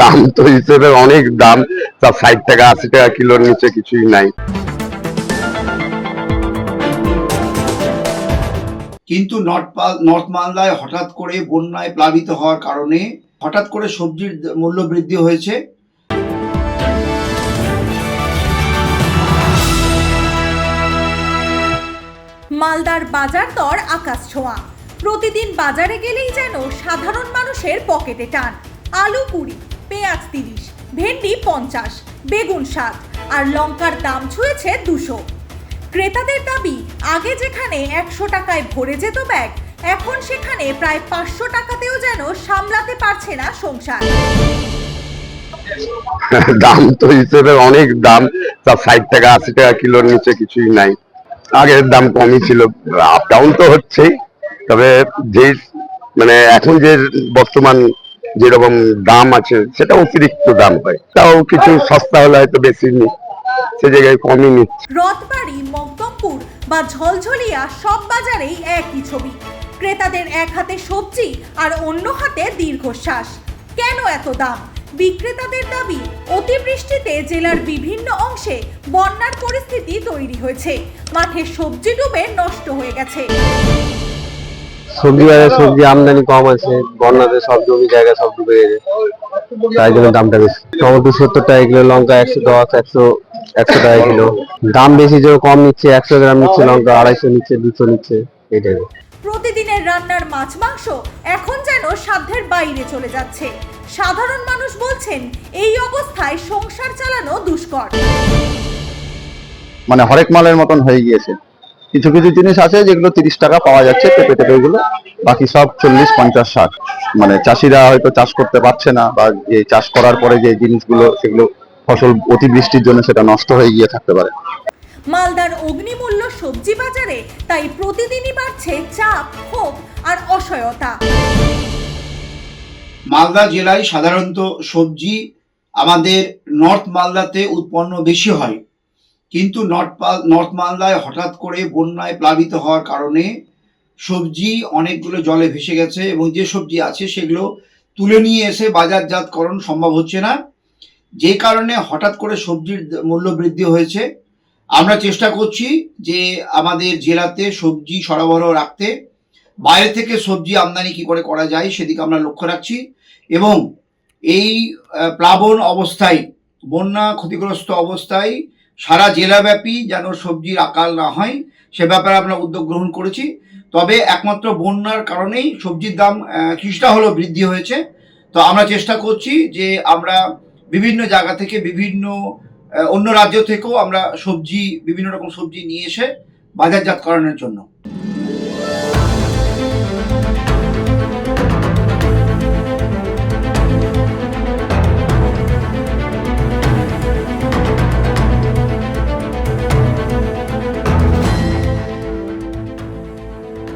দাম তো হিসেবে অনেক দাম। তা ষাট টাকা আশি টাকা কিলোর নিচে কিছুই নাই। কিন্তু নর্থ নর্থ মালদায় হঠাৎ করে বন্যায় প্লাবিত হওয়ার কারণে হঠাৎ করে সবজির মূল্য বৃদ্ধি হয়েছে। মালদার বাজার দর আকাশ ছোঁয়া। প্রতিদিন বাজারে গেলেই যেন সাধারণ মানুষের পকেটে টান। আলু কুড়ি, পেঁয়াজ তিরিশ, ভেন্ডি পঞ্চাশ, বেগুন ষাট আর লঙ্কার দাম ছুঁয়েছে দুশো। ক্রেতাদের দাবি, আগে যেখানে একশো টাকায় ভরে যেত ব্যাগ, এখন সেখানে প্রায় পাঁচশো টাকাতেও যেন সামলাতে পারছে না সংসার। দাম তো হিসেবে অনেক দাম, তা ষাট টাকা, আশি টাকা কিলোর নিচে কিছুই নাই। আগের দাম কমই ছিল আপ ডাউন তো হচ্ছেই, তবে যে মানে এখন যে বর্তমান যেরকম দাম আছে, সেটা অতিরিক্ত দাম হয়। তাও কিছু সস্তা হলে হয়তো বেশি নি, সে জায়গায় কমই নিচ্ছে। রথবাড়ি, মকদমপুর বা ঝলঝলিয়া সব বাজারেই একই ছবি। ক্রেতাদের এক হাতে সবজি আর অন্য হাতে দীর্ঘশ্বাস। কেন এত দাম? বিক্রেতাদের দাবি, অতিবৃষ্টিতে জেলার বিভিন্ন অংশে বন্যার পরিস্থিতি তৈরি হয়েছে। মাঠে সবজি ডুবে নষ্ট হয়ে গেছে। সবজি বাজারে সবজি আমদানি কম আছে বন্যাতে সব জমি জায়গা সব ডুবে গেছে। তাই জন্য দামটা বেশি। টমেটো সত্তর টাকা কিলো লঙ্কা একশো দশ একশো একশো টাকা কিলো। দাম বেশি যে কম নিচ্ছে একশো গ্রাম নিচ্ছে লঙ্কা আড়াইশো নিচ্ছে দুশো নিচ্ছে এই টাইপের প্রতিদিনের রান্নার মাছ মাংস এখন যেন সাধ্যের বাইরে চলে যাচ্ছে। সাধারণ মানুষ বলছেন এই অবস্থায় সংসার চালানো দুষ্কর। মানে হরেক মালের মতন হয়ে গিয়েছে। কিছু কিছু জিনিস আছে যেগুলো তিরিশ টাকা পাওয়া যাচ্ছে পেঁপে টেপে গুলো বাকি সব চল্লিশ পঞ্চাশ ষাট। মানে চাষিরা হয়তো চাষ করতে পারছে না বা যে চাষ করার পরে যে জিনিসগুলো সেগুলো ফসল অতিবৃষ্টির জন্য সেটা নষ্ট হয়ে গিয়ে থাকতে পারে। মালদার অগ্নিমূল্য সবজি বাজারে তাই প্রতিদিনই বাড়ছে চাপ ক্ষোভ আর অসহায়তা। মালদা জেলায় সাধারণত সবজি আমাদের নর্থ মালদাতে উৎপন্ন বেশি হয়। কিন্তু নর্থ মালদায় হঠাৎ করে বন্যায় প্লাবিত হওয়ার কারণে সবজি অনেকগুলো জলে ভেসে গেছে এবং যে সবজি আছে সেগুলো তুলে নিয়ে এসে বাজারজাতকরণ সম্ভব হচ্ছে না। যে কারণে হঠাৎ করে সবজির মূল্য বৃদ্ধি হয়েছে। আমরা চেষ্টা করছি যে আমাদের জেলাতে সবজি সরবরাহ রাখতে। বাইরে থেকে সবজি আমদানি কি করে করা যায় সেদিকে আমরা লক্ষ্য রাখছি এবং এই প্লাবন অবস্থায়, বন্যা ক্ষতিগ্রস্ত অবস্থায় সারা জেলাব্যাপী যেন সবজির আকাল না হয়, সে ব্যাপারে আমরা উদ্যোগ গ্রহণ করেছি। তবে একমাত্র বন্যার কারণেই সবজির দাম কিছুটা হলেও বৃদ্ধি হয়েছে। তো আমরা চেষ্টা করছি যে আমরা বিভিন্ন জায়গা থেকে বিভিন্ন অন্য রাজ্য থেকেও আমরা সবজি, বিভিন্ন রকম সবজি নিয়ে এসে বাজারজাত করানোর জন্য।